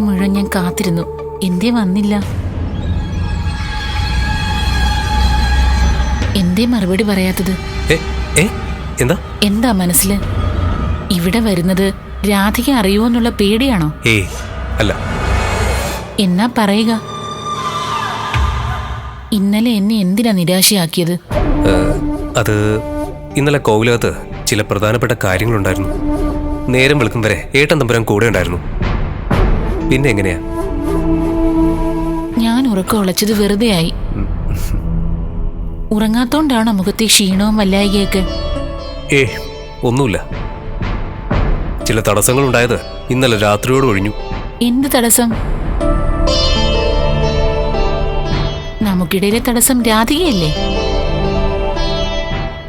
കാത്തിരുന്നു. എന്തേ വന്നില്ല? എന്തേ മറുപടി പറയാത്തത്? എന്താ? എന്താ മനസ്സിൽ? ഇവിടെ വരുന്നത് രാധിക അറിയുമോന്നുള്ള പേടിയാണോ? അല്ല. എന്നാ പറയുക. ഇന്നലെ എന്നെ എന്തിനാ നിരാശയാക്കിയത്? അത് ഇന്നലെ കോവിലകത്ത് ചില പ്രധാനപ്പെട്ട കാര്യങ്ങളുണ്ടായിരുന്നു. നേരം വെളുക്കും വരെ ഏട്ടൻ തമ്പുരാൻ കൂടെ ഉണ്ടായിരുന്നു. പിന്നെ എങ്ങനെയാ? ഞാൻ ഉറക്കം ഉളച്ചത് വെറുതെ ആയി ഉറങ്ങാത്തോണ്ടാണോ മുഖത്തെ ക്ഷീണവും വല്ലായികയൊക്കെ? ഏ ഒന്നുമില്ല. ചില തടസ്സങ്ങൾ ഉണ്ടായത് ഇന്നലെ രാത്രിയോട് ഒഴിഞ്ഞു. എന്ത് തടസ്സം? നമുക്കിടയിലെ തടസ്സം രാധികയല്ലേ?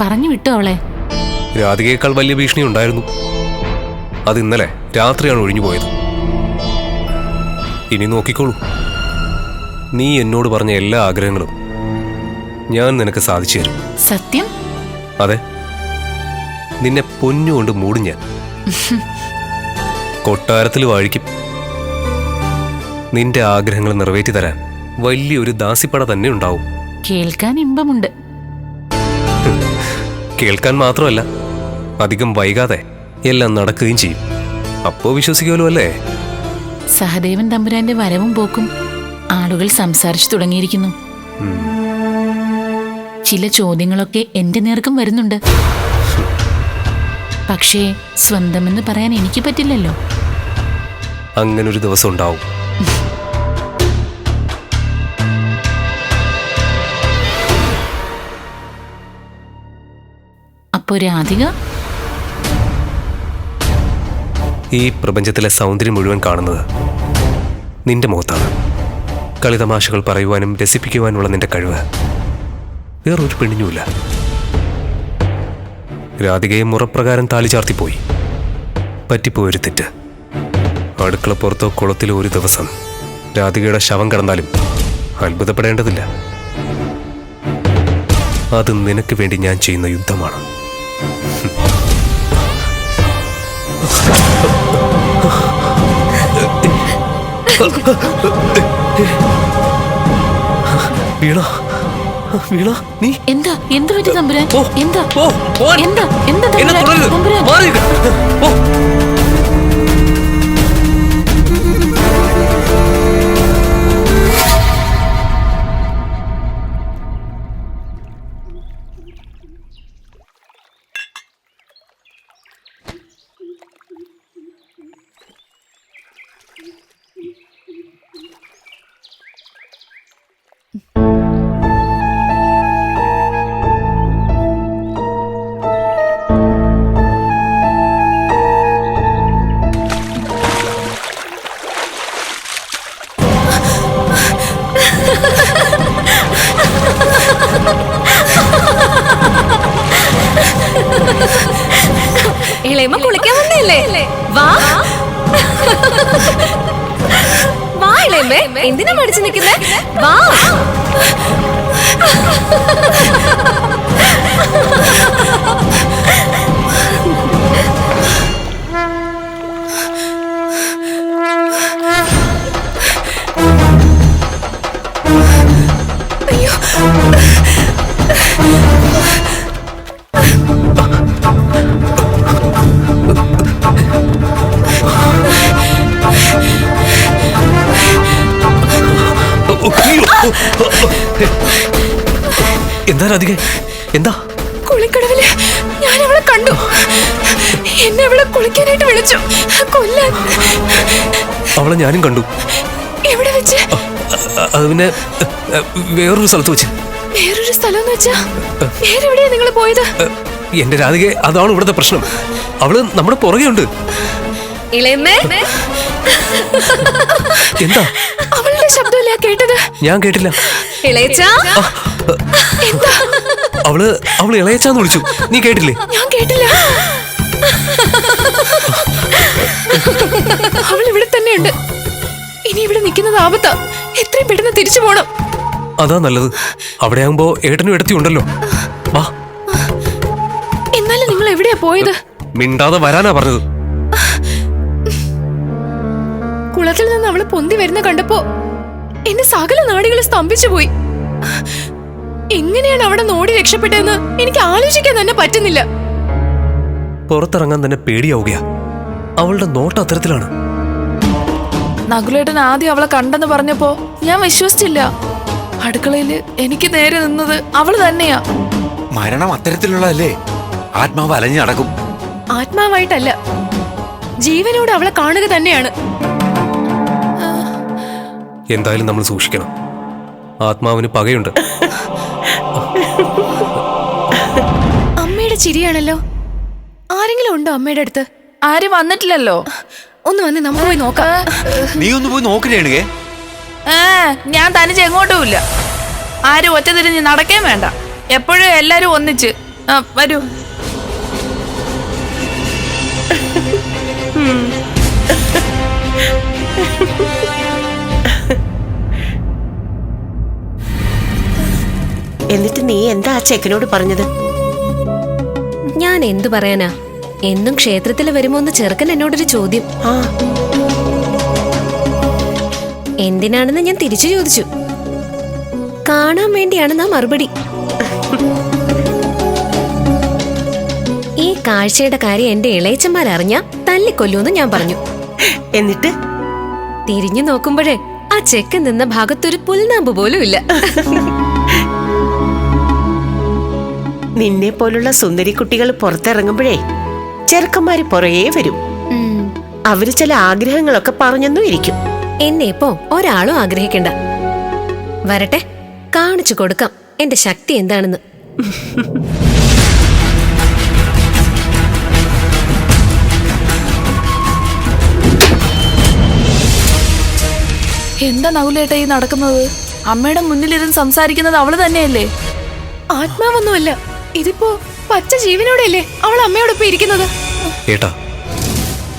പറഞ്ഞു വിട്ടോ അവളെ. രാധികയേക്കാൾ വലിയ ഭീഷണി ഉണ്ടായിരുന്നു. അത് ഇന്നലെ രാത്രിയാണ് ഒഴിഞ്ഞു പോയത്. ഇനി നോക്കിക്കോളൂ. നീ എന്നോട് പറഞ്ഞ എല്ലാ ആഗ്രഹങ്ങളും ഞാൻ നിനക്ക് സാധിച്ചു തരും. സത്യം? അതെ. നിന്നെ പൊന്നുകൊണ്ട് മൂടും ഞാൻ. കൊട്ടാരത്തിൽ വാഴിക്കും. നിന്റെ ആഗ്രഹങ്ങൾ നിറവേറ്റി തരാൻ വലിയൊരു ദാസിപ്പട തന്നെ ഉണ്ടാവും. കേൾക്കാൻ ഇമ്പമുണ്ട്. കേൾക്കാൻ മാത്രമല്ല അധികം വൈകാതെ എല്ലാം നടക്കുകയും ചെയ്യും. അപ്പോ വിശ്വസിക്കുമല്ലോ അല്ലേ? സഹദേവൻ തമ്പുരാന്റെ വരവും പോക്കും ആളുകൾ സംസാരിച്ചു തുടങ്ങിയിരിക്കുന്നു. ചില ചോദ്യങ്ങളൊക്കെ എന്റെ നേർക്കും വരുന്നുണ്ട്. പക്ഷേ സ്വന്തമെന്ന് പറയാൻ എനിക്ക് പറ്റില്ലല്ലോ. അങ്ങനൊരു ദിവസം ഉണ്ടാവും. അപ്പോ രാധിക ഈ പ്രപഞ്ചത്തിലെ സൗന്ദര്യം മുഴുവൻ കാണുന്നത് നിന്റെ മുഖത്താണ്. കളിതമാശകൾ പറയുവാനും രസിപ്പിക്കുവാനുമുള്ള നിന്റെ കഴിവ്. വേറൊരു പെണ്ണിനുമില്ല. രാധികയെ മുറപ്രകാരം താലി ചാർത്തിപ്പോയി. പറ്റിപ്പോയൊരു തെറ്റ്. അടുക്കള പുറത്തോ കുളത്തിലോ ഒരു ദിവസം രാധികയുടെ ശവം കടന്നാലും അത്ഭുതപ്പെടേണ്ടതില്ല. അത് നിനക്ക് വേണ്ടി ഞാൻ ചെയ്യുന്ന യുദ്ധമാണ്. വീണ വീണ നീ. എന്താ? എന്ത് പറ്റി തമ്പുരാൻ? എന്താ? എന്താ? എന്താ തമ്പുരാൻ? തമ്പുരാൻ? ഇളയമ്മ കുളിക്കാൻ വന്നില്ലേ വാ. വാ ഇളയമ്മേ. എന്തിനാ മടിച്ചു നിൽക്കുന്നേ? വാ. എന്താ രാധിക? എന്താ? കുളിക്കടവിൽ ഞാൻ അവളെ കണ്ടു. എന്നെ അവളെ കുളിക്കാനായിട്ട് വിളിച്ചു. കൊല്ലാൻ. അവളെ ഞാനും കണ്ടു. എവിടെ വെച്ച്? അത് പിന്നെ വേറൊരു സ്ഥലത്ത് വെച്ച്. വേറൊരു സ്ഥലം എന്ന് വെച്ചാ വേറെവിടെയാ നിങ്ങൾ പോയത്? എന്റെ രാധിക അതാണ് ഇവിടുത്തെ പ്രശ്നം. അവൾ നമ്മുടെ പുറകെ ഉണ്ട് എന്താ? അവളുടെ ശബ്ദമല്ല കേട്ടത്? ഞാൻ കേട്ടില്ല. ഇളയച്ച? അവൾ അവൾ ഇളയച്ചാന്ന് വിളിച്ചു. നീ കേട്ടില്ലേ? ഞാൻ കേട്ടില്ല. അവൾ ഇവിടെ തന്നെയുണ്ട്. ഇനി ഇവിടെ നിൽക്കുന്നത് ആപത്താ. എത്രയും പെട്ടെന്ന് തിരിച്ചു പോണം. അതാ നല്ലത്. അവിടെ ആകുമ്പോ ഏട്ടനും എടുത്തി ഉണ്ടല്ലോ. വാ. എന്നാലും നിങ്ങൾ എവിടെയാ പോയത്? മിണ്ടാതെ വരാനാ പറഞ്ഞത്. കുളത്തിൽ നിന്ന് അവൾ പൊന്തി വരുന്ന കണ്ടപ്പോ എന്റെ സകല നാടികൾ സ്തംഭിച്ചു പോയി. എങ്ങനെയാണ് അവിടെ നോടി രക്ഷപ്പെട്ടതെന്ന് എനിക്ക് ആലോചിക്കാൻ തന്നെ പറ്റുന്നില്ല. പുറത്തിറങ്ങാൻ തന്നെ പേടിയാവുകയാ. അവളുടെ നോട്ട് അത്തരത്തിലാണ്. നകുലേട്ടൻ ആദ്യം അവളെ കണ്ടെന്ന് പറഞ്ഞപ്പോ ഞാൻ വിശ്വസിച്ചില്ല. അടുക്കളയിൽ എനിക്ക് നേരെ നിന്നത് അവൾ തന്നെയാ. മരണം അത്തരത്തിലുള്ളതല്ലേ? ആത്മാവ് അലഞ്ഞു നടക്കും. ആത്മാവായിട്ടല്ല. ജീവനോട് അവളെ കാണുക തന്നെയാണ്. എന്തായാലും നമ്മൾ സൂക്ഷിക്കണം. ആത്മാവിന് പകയുണ്ട്. അമ്മയുടെ ചിരിയാണല്ലോ. ആരെങ്കിലും ഉണ്ടോ അമ്മയുടെ അടുത്ത്? ആരും വന്നിട്ടില്ലല്ലോ. ഒന്ന് വന്ന് നമുക്ക് പോയി നോക്കാം. നീ ഒന്ന് പോയി നോക്കണേ ഏ ഞാൻ തനിച്ച് എങ്ങോട്ടുമില്ല ആരും ഒറ്റ തിരിഞ്ഞ് നടക്കേം വേണ്ട. എപ്പോഴും എല്ലാരും ഒന്നിച്ച്. ആ, വരൂ. എന്നിട്ട് നീ എന്താ ആ ചെക്കനോട് പറഞ്ഞത്? ഞാൻ എന്തു പറയാനാ? എന്നും ക്ഷേത്രത്തിൽ വരുമോ എന്ന് ചെറുക്കൻ എന്നോടൊരു ചോദ്യം. ആ. എന്തിനാണെന്ന് ഞാൻ തിരിച്ചു ചോദിച്ചു. കാണാൻ വേണ്ടിയാണ് നാ മറുപടി. ഈ കാഴ്ചയുടെ കാര്യം എന്റെ ഇളയച്ചന്മാർ അറിഞ്ഞ തല്ലിക്കൊല്ലൂന്ന് ഞാൻ പറഞ്ഞു. എന്നിട്ട്? തിരിഞ്ഞു നോക്കുമ്പോഴേ ആ ചെക്കൻ നിന്ന ഭാഗത്തൊരു പുൽനാമ്പ് പോലും ഇല്ല. നിന്നെ പോലുള്ള സുന്ദരി കുട്ടികൾ പുറത്തിറങ്ങുമ്പോഴേ ചെറുക്കന്മാര് പുറകെ വരും. അവർ ചില ആഗ്രഹങ്ങളൊക്കെ പറഞ്ഞെന്നും ഇരിക്കും. എന്നെ ഇപ്പോ ഒരാളും ആഗ്രഹിക്കണ്ട. വരട്ടെ കാണിച്ചു കൊടുക്കാം. എന്റെ ശക്തി എന്താണെന്ന്. എന്താ നകുലേട്ട ഈ നടക്കുന്നത്? അമ്മയുടെ മുന്നിലിരുന്ന് സംസാരിക്കുന്നത് അവൾ തന്നെയല്ലേ? ആത്മാവൊന്നുമല്ല. ഇതിപ്പോ പച്ച ജീവനോടെയല്ലേ അവൾ അമ്മയോടൊപ്പം ഇരിക്കുന്നത്? ഏട്ടാ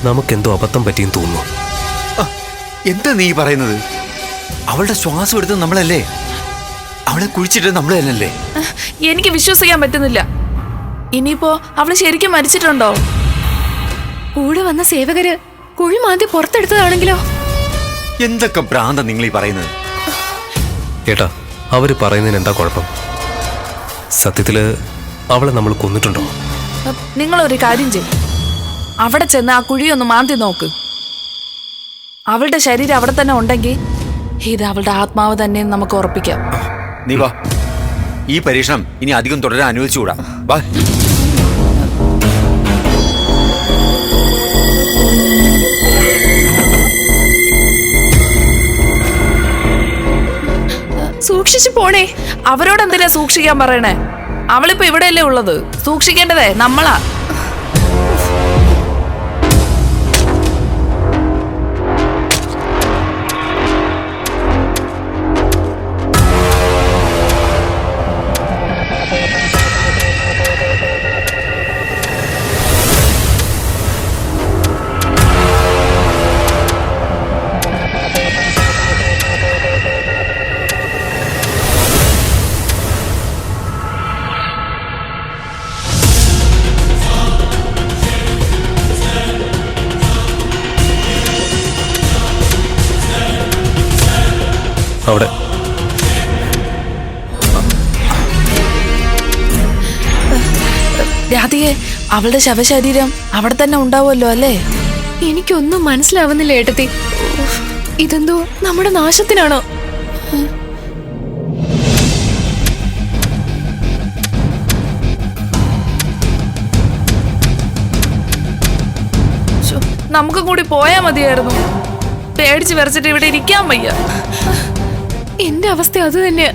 നമുക്കെന്തോ അബദ്ധം പറ്റിയെന്ന് തോന്നുന്നു. എന്താ നീ പറയുന്നത്? അവളുടെ ശ്വാസം എടുത്തത് നമ്മളല്ലേ? അവളെ കുഴിച്ചിട്ട് നമ്മൾ തന്നെയല്ലേ എനിക്ക് വിശ്വസിക്കാൻ പറ്റുന്നില്ല. ഇനിയിപ്പോ അവൾ ശരിക്കും മരിച്ചിട്ടുണ്ടോ? കൂടെ വന്ന സേവകര് കുഴി മാന്തി പുറത്തെടുത്തതാണെങ്കിലോ? എന്തൊക്കെ ഭ്രാന്ത നിങ്ങൾ ഈ പറയുന്നത്? ഏട്ടാ അവർ പറയുന്നതിന് എന്താ കുഴപ്പം? സത്യത്തിൽ അവളെ നമ്മൾ കൊന്നിട്ടുണ്ടോ? നിങ്ങൾ ഒരു കാര്യം ചെയ്യും. അവിടെ ചെന്ന് ആ കുഴിയൊന്ന് മാന്തി നോക്ക്. അവളുടെ ശരീരം അവിടെ തന്നെ ഉണ്ടെങ്കിൽ ഇത് അവളുടെ ആത്മാവ് തന്നെ നമുക്ക് ഉറപ്പിക്കാം. നീ വാ. ഈ പരീക്ഷണം ഇനി അധികം തുടരാൻ അനുവദിച്ചുകൂടാ. വാ. സൂക്ഷിച്ചു പോണേ. അവരോട് എന്തിനാ സൂക്ഷിക്കാൻ പറയണേ? അവളിപ്പോ ഇവിടെയല്ലേ ഉള്ളത്? സൂക്ഷിക്കേണ്ടതേ നമ്മളാ. രാധികെ അവളുടെ ശവശരീരം അവിടെ തന്നെ ഉണ്ടാവുമല്ലോ അല്ലേ? എനിക്കൊന്നും മനസ്സിലാവുന്നില്ല ഏട്ടത്തി. ഇതെന്തോ നമ്മുടെ നാശത്തിനാണോ? നമുക്ക് നമുക്കും കൂടി പോയാ മതിയായിരുന്നു. പേടിച്ച് വരച്ചിട്ട് ഇവിടെ ഇരിക്കാൻ വയ്യ. എന്റെ അവസ്ഥ അത് തന്നെയാ.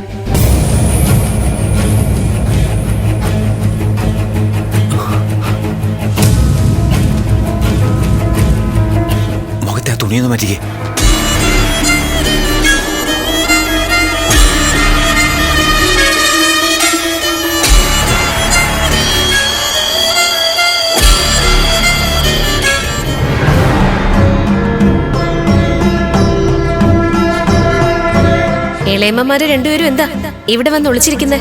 തുണിയൊന്ന് മാറ്റിക്കേ. ഇളയമ്മമാര് രണ്ടുപേരും എന്താ? ഇവിടെ വന്ന് ഒളിച്ചിരിക്കുന്നേ?